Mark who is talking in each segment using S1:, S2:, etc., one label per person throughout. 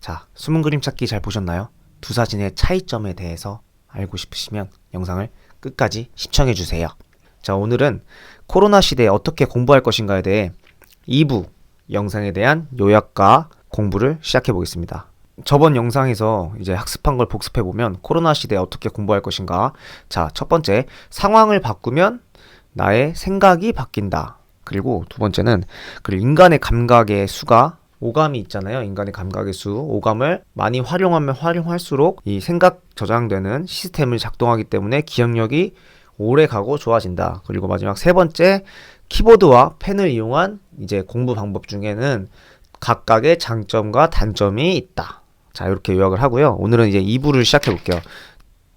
S1: 자, 숨은 그림 찾기 잘 보셨나요? 두 사진의 차이점에 대해서 알고 싶으시면 영상을 끝까지 시청해 주세요. 자, 오늘은 코로나 시대에 어떻게 공부할 것인가에 대해 2부 영상에 대한 요약과 공부를 시작해 보겠습니다. 저번 영상에서 이제 학습한 걸 복습해 보면 코로나 시대에 어떻게 공부할 것인가. 자, 첫 번째, 상황을 바꾸면 나의 생각이 바뀐다. 그리고 두 번째는 그 인간의 감각의 수가 오감이 있잖아요. 인간의 감각의 수. 오감을 많이 활용하면 활용할수록 이 생각 저장되는 시스템을 작동하기 때문에 기억력이 오래 가고 좋아진다. 그리고 마지막 세 번째, 키보드와 펜을 이용한 이제 공부 방법 중에는 각각의 장점과 단점이 있다. 자, 이렇게 요약을 하고요. 오늘은 이제 2부를 시작해 볼게요.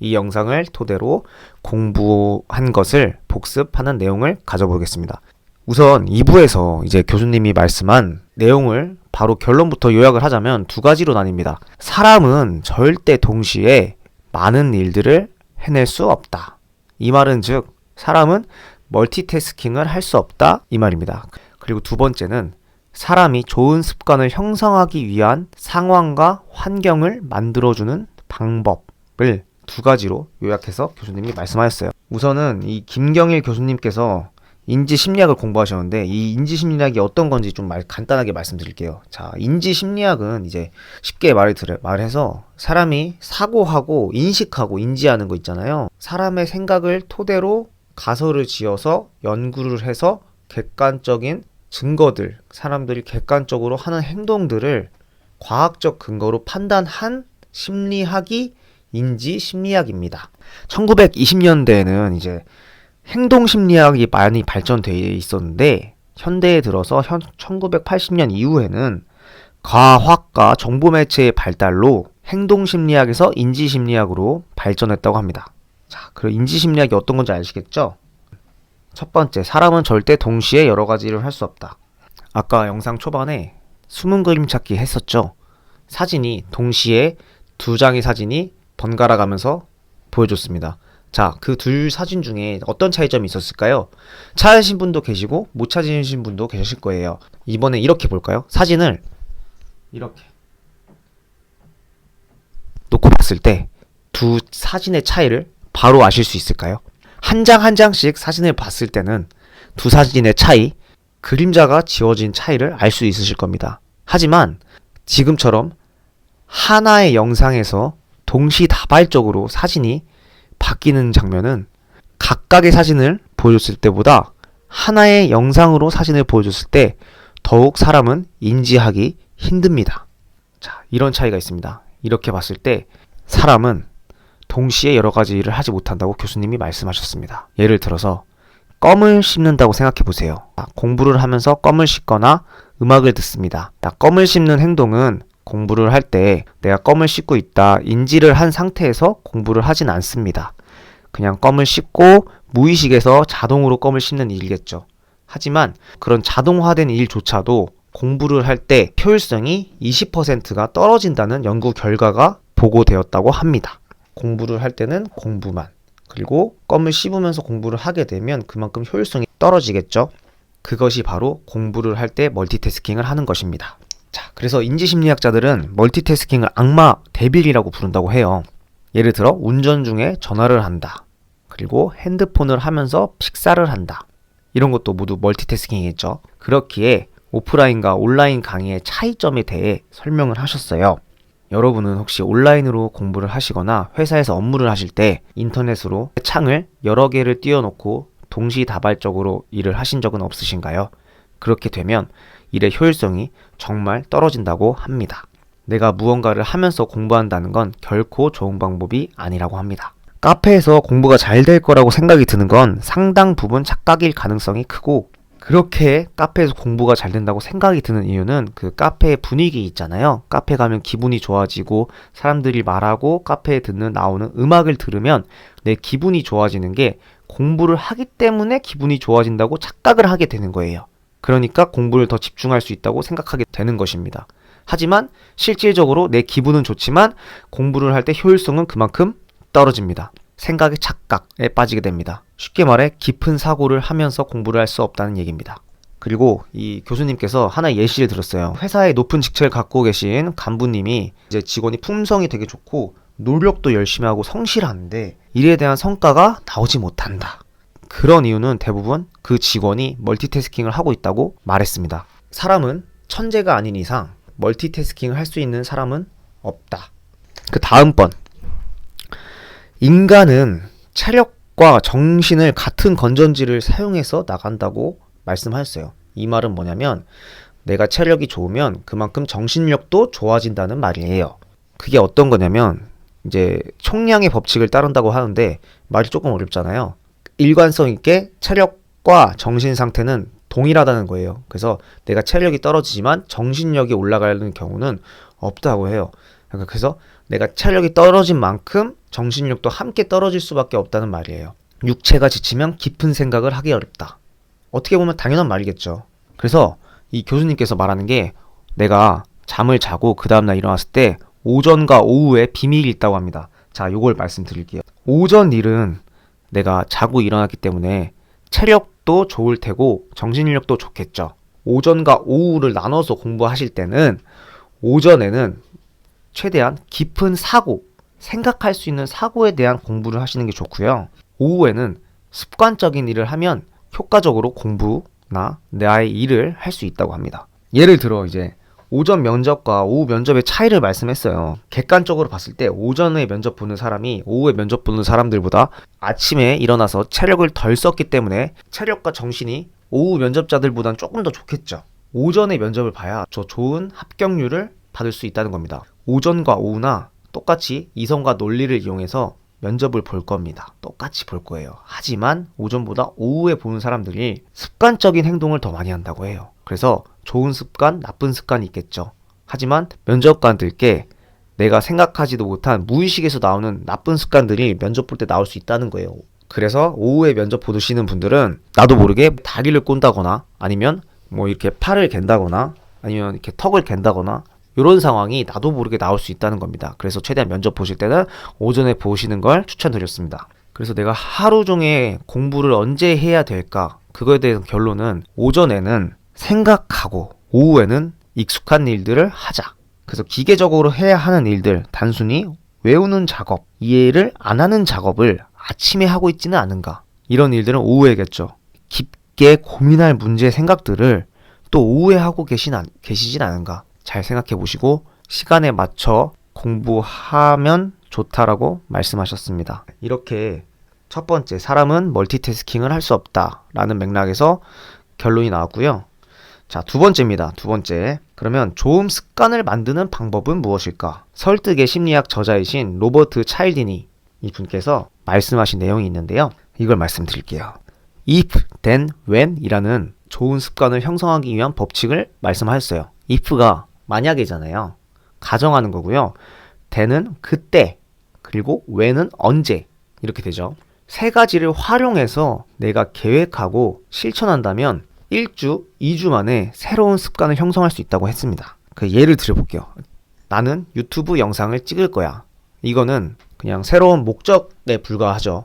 S1: 이 영상을 토대로 공부한 것을 복습하는 내용을 가져보겠습니다. 우선 2부에서 이제 교수님이 말씀한 내용을 바로 결론부터 요약을 하자면 두 가지로 나뉩니다. 사람은 절대 동시에 많은 일들을 해낼 수 없다. 이 말은 즉, 사람은 멀티태스킹을 할 수 없다. 이 말입니다. 그리고 두 번째는 사람이 좋은 습관을 형성하기 위한 상황과 환경을 만들어주는 방법을 두 가지로 요약해서 교수님이 말씀하셨어요. 우선은 이 김경일 교수님께서 인지 심리학을 공부하셨는데 이 인지 심리학이 어떤 건지 좀 말, 간단하게 말씀드릴게요. 자, 인지 심리학은 이제 쉽게 말을 들, 말해서 사람이 사고하고 인식하고 인지하는 거 있잖아요. 사람의 생각을 토대로 가설을 지어서 연구를 해서 객관적인 증거들, 사람들이 객관적으로 하는 행동들을 과학적 근거로 판단한 심리학이 인지 심리학입니다. 1920년대에는 이제 행동 심리학이 많이 발전되어 있었는데 현대에 들어서 현 1980년 이후에는 과학과 정보 매체의 발달로 행동 심리학에서 인지 심리학으로 발전했다고 합니다. 자, 그럼 인지 심리학이 어떤 건지 아시겠죠? 첫 번째, 사람은 절대 동시에 여러 가지 일을 할수 없다. 아까 영상 초반에 숨은 그림 찾기 했었죠? 사진이 동시에 두 장의 사진이 번갈아 가면서 보여줬습니다. 자, 그 둘 사진 중에 어떤 차이점이 있었을까요? 찾으신 분도 계시고 못 찾으신 분도 계실 거예요. 이번에 이렇게 볼까요? 사진을 이렇게 놓고 봤을 때 두 사진의 차이를 바로 아실 수 있을까요? 한 장한 장씩 사진을 봤을 때는 두 사진의 차이, 그림자가 지워진 차이를 알 수 있으실 겁니다. 하지만 지금처럼 하나의 영상에서 동시다발적으로 사진이 바뀌는 장면은 각각의 사진을 보여줬을 때보다 하나의 영상으로 사진을 보여줬을 때 더욱 사람은 인지하기 힘듭니다. 자, 이런 차이가 있습니다. 이렇게 봤을 때 사람은 동시에 여러 가지 일을 하지 못한다고 교수님이 말씀하셨습니다. 예를 들어서 껌을 씹는다고 생각해 보세요. 공부를 하면서 껌을 씹거나 음악을 듣습니다. 껌을 씹는 행동은 공부를 할 때 내가 껌을 씹고 있다 인지를 한 상태에서 공부를 하진 않습니다. 그냥 껌을 씹고 무의식에서 자동으로 껌을 씹는 일이겠죠. 하지만 그런 자동화된 일조차도 공부를 할 때 효율성이 20%가 떨어진다는 연구 결과가 보고되었다고 합니다. 공부를 할 때는 공부만 그리고 껌을 씹으면서 공부를 하게 되면 그만큼 효율성이 떨어지겠죠. 그것이 바로 공부를 할 때 멀티태스킹을 하는 것입니다. 자, 그래서 인지심리학자들은 멀티태스킹을 악마 데빌이라고 부른다고 해요. 예를 들어 운전 중에 전화를 한다. 그리고 핸드폰을 하면서 식사를 한다. 이런 것도 모두 멀티태스킹이겠죠. 그렇기에 오프라인과 온라인 강의의 차이점에 대해 설명을 하셨어요. 여러분은 혹시 온라인으로 공부를 하시거나 회사에서 업무를 하실 때 인터넷으로 창을 여러 개를 띄워놓고 동시다발적으로 일을 하신 적은 없으신가요? 그렇게 되면 일의 효율성이 정말 떨어진다고 합니다. 내가 무언가를 하면서 공부한다는 건 결코 좋은 방법이 아니라고 합니다. 카페에서 공부가 잘 될 거라고 생각이 드는 건 상당 부분 착각일 가능성이 크고 그렇게 카페에서 공부가 잘 된다고 생각이 드는 이유는 그 카페의 분위기 있잖아요. 카페 가면 기분이 좋아지고 사람들이 말하고 카페에 듣는 나오는 음악을 들으면 내 기분이 좋아지는 게 공부를 하기 때문에 기분이 좋아진다고 착각을 하게 되는 거예요. 그러니까 공부를 더 집중할 수 있다고 생각하게 되는 것입니다. 하지만 실질적으로 내 기분은 좋지만 공부를 할 때 효율성은 그만큼 떨어집니다. 생각의 착각에 빠지게 됩니다. 쉽게 말해 깊은 사고를 하면서 공부를 할 수 없다는 얘기입니다. 그리고 이 교수님께서 하나의 예시를 들었어요. 회사의 높은 직책을 갖고 계신 간부님이 이제 직원이 품성이 되게 좋고 노력도 열심히 하고 성실한데 일에 대한 성과가 나오지 못한다. 그런 이유는 대부분 그 직원이 멀티태스킹을 하고 있다고 말했습니다. 사람은 천재가 아닌 이상 멀티태스킹을 할 수 있는 사람은 없다. 그 다음번 인간은 체력과 정신을 같은 건전지를 사용해서 나간다고 말씀하셨어요. 이 말은 뭐냐면 내가 체력이 좋으면 그만큼 정신력도 좋아진다는 말이에요. 그게 어떤 거냐면 이제 총량의 법칙을 따른다고 하는데 말이 조금 어렵잖아요. 일관성 있게 체력과 정신 상태는 동일하다는 거예요. 그래서 내가 체력이 떨어지지만 정신력이 올라가는 경우는 없다고 해요. 그래서 내가 체력이 떨어진 만큼 정신력도 함께 떨어질 수밖에 없다는 말이에요. 육체가 지치면 깊은 생각을 하기 어렵다. 어떻게 보면 당연한 말이겠죠. 그래서 이 교수님께서 말하는 게 내가 잠을 자고 그 다음날 일어났을 때 오전과 오후에 비밀이 있다고 합니다. 자, 요걸 말씀드릴게요. 오전 일은 내가 자고 일어났기 때문에 체력도 좋을 테고 정신력도 좋겠죠. 오전과 오후를 나눠서 공부하실 때는 오전에는 최대한 깊은 사고, 생각할 수 있는 사고에 대한 공부를 하시는 게 좋고요. 오후에는 습관적인 일을 하면 효과적으로 공부나 나의 일을 할 수 있다고 합니다. 예를 들어 이제 오전 면접과 오후 면접의 차이를 말씀했어요. 객관적으로 봤을 때 오전에 면접 보는 사람이 오후에 면접 보는 사람들보다 아침에 일어나서 체력을 덜 썼기 때문에 체력과 정신이 오후 면접자들보다는 조금 더 좋겠죠. 오전에 면접을 봐야 저 좋은 합격률을 받을 수 있다는 겁니다. 오전과 오후나 똑같이 이성과 논리를 이용해서 면접을 볼 겁니다. 똑같이 볼 거예요. 하지만 오전보다 오후에 보는 사람들이 습관적인 행동을 더 많이 한다고 해요. 그래서 좋은 습관, 나쁜 습관이 있겠죠. 하지만 면접관들께 내가 생각하지도 못한 무의식에서 나오는 나쁜 습관들이 면접 볼 때 나올 수 있다는 거예요. 그래서 오후에 면접 보시는 분들은 나도 모르게 다리를 꼰다거나 아니면 뭐 이렇게 팔을 갠다거나 아니면 이렇게 턱을 갠다거나 이런 상황이 나도 모르게 나올 수 있다는 겁니다. 그래서 최대한 면접 보실 때는 오전에 보시는 걸 추천드렸습니다. 그래서 내가 하루 종일 공부를 언제 해야 될까? 그거에 대한 결론은 오전에는 생각하고 오후에는 익숙한 일들을 하자. 그래서 기계적으로 해야 하는 일들, 단순히 외우는 작업, 이해를 안 하는 작업을 아침에 하고 있지는 않은가. 이런 일들은 오후에겠죠. 깊게 고민할 문제 생각들을 또 오후에 하고 계신, 계시진 않은가. 잘 생각해 보시고 시간에 맞춰 공부하면 좋다라고 말씀하셨습니다. 이렇게 첫 번째, 사람은 멀티태스킹을 할 수 없다 라는 맥락에서 결론이 나왔고요. 자, 두 번째입니다. 두 번째. 그러면 좋은 습관을 만드는 방법은 무엇일까? 설득의 심리학 저자이신 로버트 차일디니 이 분께서 말씀하신 내용이 있는데요. 이걸 말씀드릴게요. if, then, when 이라는 좋은 습관을 형성하기 위한 법칙을 말씀하셨어요. if가 만약이잖아요. 가정하는 거고요. then은 그때, 그리고 when은 언제 이렇게 되죠. 세 가지를 활용해서 내가 계획하고 실천한다면 1주, 2주 만에 새로운 습관을 형성할 수 있다고 했습니다. 그 예를 들어볼게요. 나는 유튜브 영상을 찍을 거야. 이거는 그냥 새로운 목적에 불과하죠.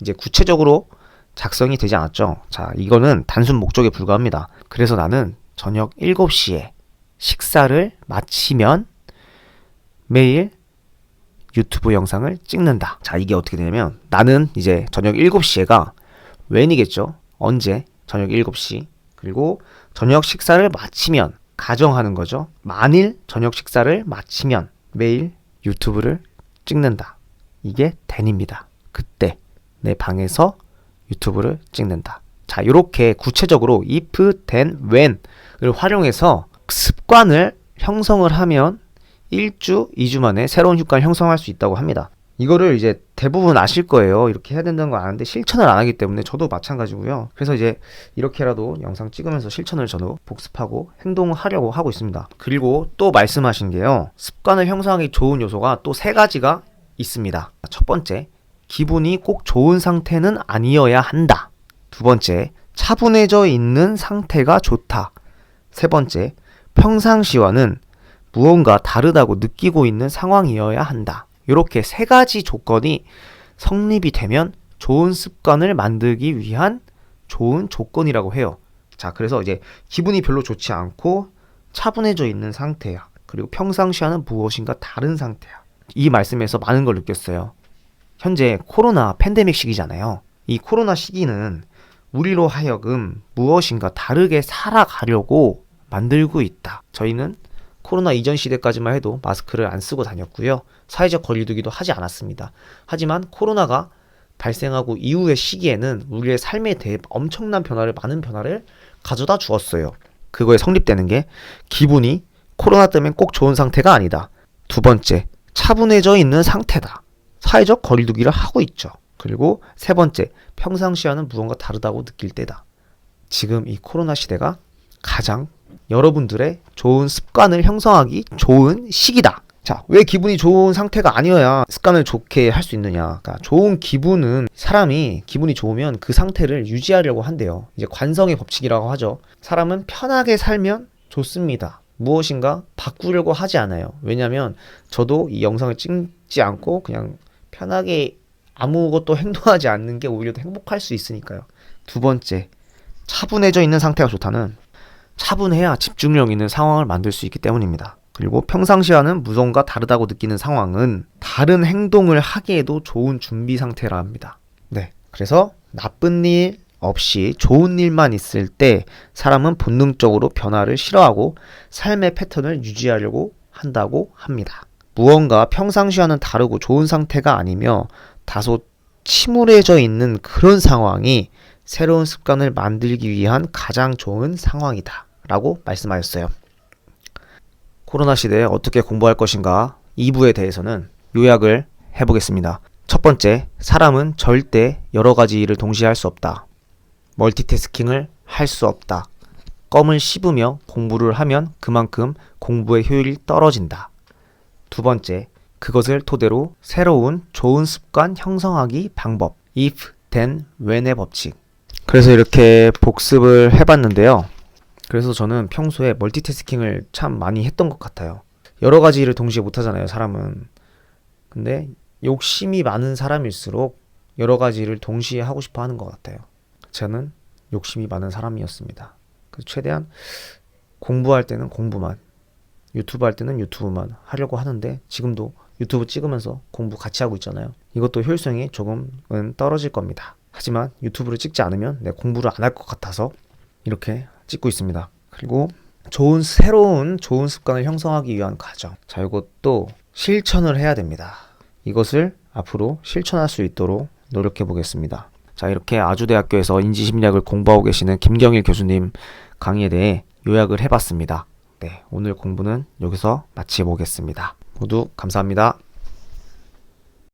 S1: 이제 구체적으로 작성이 되지 않았죠. 자, 이거는 단순 목적에 불과합니다. 그래서 나는 저녁 7시에 식사를 마치면 매일 유튜브 영상을 찍는다. 자, 이게 어떻게 되냐면 나는 이제 저녁 7시에가 웬이겠죠? 언제? 저녁 7시. 그리고 저녁 식사를 마치면 가정하는 거죠. 만일 저녁 식사를 마치면 매일 유튜브를 찍는다. 이게 된입니다. 그때 내 방에서 유튜브를 찍는다. 자, 이렇게 구체적으로 if, then, when을 활용해서 습관을 형성을 하면 1주, 2주 만에 새로운 효과를 형성할 수 있다고 합니다. 이거를 이제 대부분 아실 거예요. 이렇게 해야 된다는 거 아는데 실천을 안 하기 때문에 저도 마찬가지고요. 그래서 이제 이렇게라도 영상 찍으면서 실천을 저도 복습하고 행동을 하려고 하고 있습니다. 그리고 또 말씀하신 게요. 습관을 형성하기 좋은 요소가 또 세 가지가 있습니다. 첫 번째, 기분이 꼭 좋은 상태는 아니어야 한다. 두 번째, 차분해져 있는 상태가 좋다. 세 번째, 평상시와는 무언가 다르다고 느끼고 있는 상황이어야 한다. 이렇게 세 가지 조건이 성립이 되면 좋은 습관을 만들기 위한 좋은 조건이라고 해요. 자, 그래서 이제 기분이 별로 좋지 않고 차분해져 있는 상태야. 그리고 평상시와는 무엇인가 다른 상태야. 이 말씀에서 많은 걸 느꼈어요. 현재 코로나 팬데믹 시기잖아요. 이 코로나 시기는 우리로 하여금 무엇인가 다르게 살아가려고 만들고 있다. 저희는 코로나 이전 시대까지만 해도 마스크를 안 쓰고 다녔고요. 사회적 거리두기도 하지 않았습니다. 하지만 코로나가 발생하고 이후의 시기에는 우리의 삶에 대해 엄청난 변화를, 많은 변화를 가져다 주었어요. 그거에 성립되는 게 기분이 코로나 때문에 꼭 좋은 상태가 아니다. 두 번째, 차분해져 있는 상태다. 사회적 거리두기를 하고 있죠. 그리고 세 번째, 평상시와는 무언가 다르다고 느낄 때다. 지금 이 코로나 시대가 가장 여러분들의 좋은 습관을 형성하기 좋은 시기다. 자, 왜 기분이 좋은 상태가 아니어야 습관을 좋게 할 수 있느냐. 그러니까 좋은 기분은 사람이 기분이 좋으면 그 상태를 유지하려고 한대요. 이제 관성의 법칙이라고 하죠. 사람은 편하게 살면 좋습니다. 무엇인가 바꾸려고 하지 않아요. 왜냐면 저도 이 영상을 찍지 않고 그냥 편하게 아무것도 행동하지 않는 게 오히려 더 행복할 수 있으니까요. 두 번째, 차분해져 있는 상태가 좋다는 차분해야 집중력 있는 상황을 만들 수 있기 때문입니다. 그리고 평상시와는 무언가 다르다고 느끼는 상황은 다른 행동을 하기에도 좋은 준비 상태라 합니다. 네. 그래서 나쁜 일 없이 좋은 일만 있을 때 사람은 본능적으로 변화를 싫어하고 삶의 패턴을 유지하려고 한다고 합니다. 무언가 평상시와는 다르고 좋은 상태가 아니며 다소 침울해져 있는 그런 상황이 새로운 습관을 만들기 위한 가장 좋은 상황이다. 라고 말씀하셨어요. 코로나 시대에 어떻게 공부할 것인가 2부에 대해서는 요약을 해보겠습니다. 첫 번째, 사람은 절대 여러 가지 일을 동시에 할 수 없다. 멀티태스킹을 할 수 없다. 껌을 씹으며 공부를 하면 그만큼 공부의 효율이 떨어진다. 두 번째, 그것을 토대로 새로운 좋은 습관 형성하기 방법. if, then, when의 법칙. 그래서 이렇게 복습을 해봤는데요. 그래서 저는 평소에 멀티태스킹을 참 많이 했던 것 같아요. 여러 가지 일을 동시에 못 하잖아요, 사람은. 근데 욕심이 많은 사람일수록 여러 가지 일을 동시에 하고 싶어 하는 것 같아요. 저는 욕심이 많은 사람이었습니다. 그래서 최대한 공부할 때는 공부만, 유튜브 할 때는 유튜브만 하려고 하는데 지금도 유튜브 찍으면서 공부 같이 하고 있잖아요. 이것도 효율성이 조금은 떨어질 겁니다. 하지만 유튜브를 찍지 않으면 내 공부를 안 할 것 같아서 이렇게 찍고 있습니다. 그리고 좋은 새로운 좋은 습관을 형성하기 위한 과정. 자, 이것도 실천을 해야 됩니다. 이것을 앞으로 실천할 수 있도록 노력해 보겠습니다. 자, 이렇게 아주대학교에서 인지심리학을 공부하고 계시는 김경일 교수님 강의에 대해 요약을 해봤습니다. 네, 오늘 공부는 여기서 마치보겠습니다. 모두 감사합니다.